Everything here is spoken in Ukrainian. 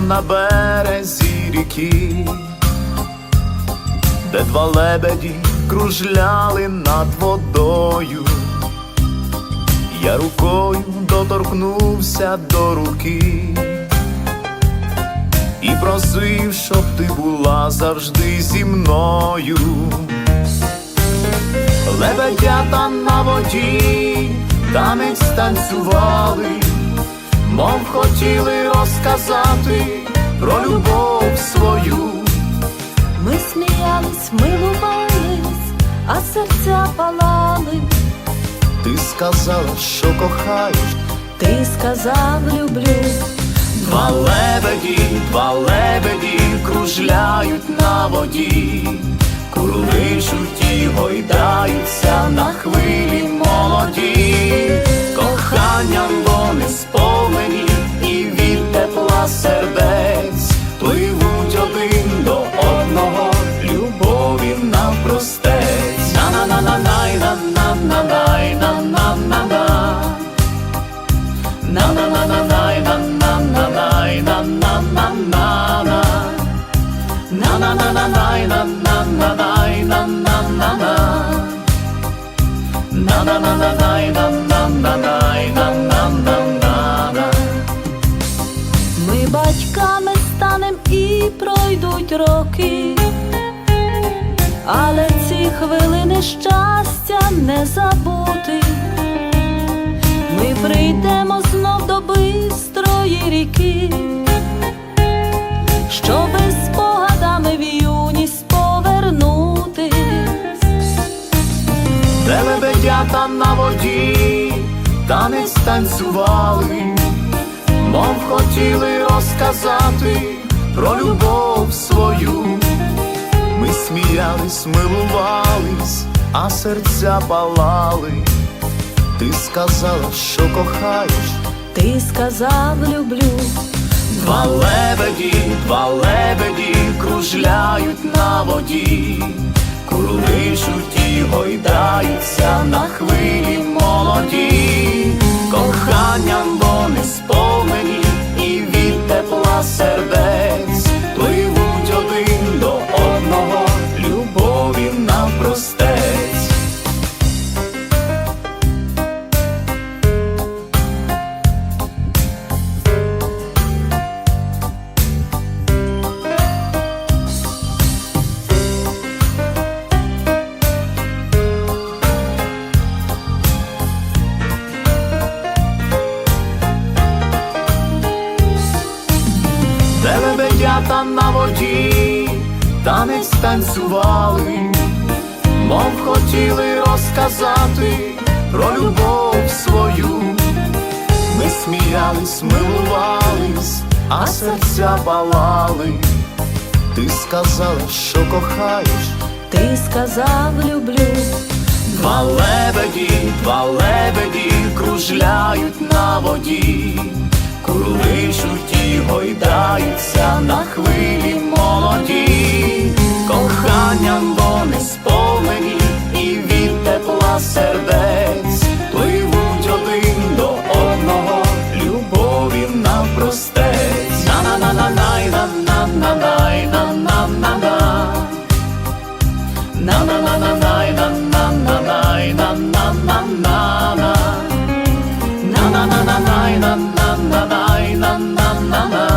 на березі ріки, де два лебеді кружляли над водою. Я рукою доторкнувся до руки і просив, щоб ти була завжди зі мною. Лебедята на воді танець танцювали, мов хотіли розказати про любов свою. Ми сміялись, милувались, а серця палали. Ти сказала, що кохаєш, Ти сказав люблю, два лебеді, два лебеді кружляють на воді, курличуть і гойдаються на хвилі молоді, ми батьками станем і пройдуть роки, але ці хвилини щастя не забути. Ми прийдемо ріки, щоби спогадами в юність повернутись. де лебедята на воді танець танцювали, мов хотіли розказати про любов свою. Ми сміялись, милувались, а серця палали. Ти сказала, що кохаєш, Ти сказав люблю, два лебеді, два лебеді кружляють на воді, курличуть і гойдаються на хвилі молоді, коханням де на воді, танець танцювали, мов хотіли розказати про любов свою. Ми сміялись, милувались, а серця палали. Ти сказала, що кохаєш, ти сказав люблю, два лебеді, два лебеді кружляють на воді, курличуть і гойдаються на хвилі молоді, коханням вони сповнені і від тепла сердець. Пливуть один до одного, любові навпростець. на на на на на на на на на на на на на на на на на на mama, mama.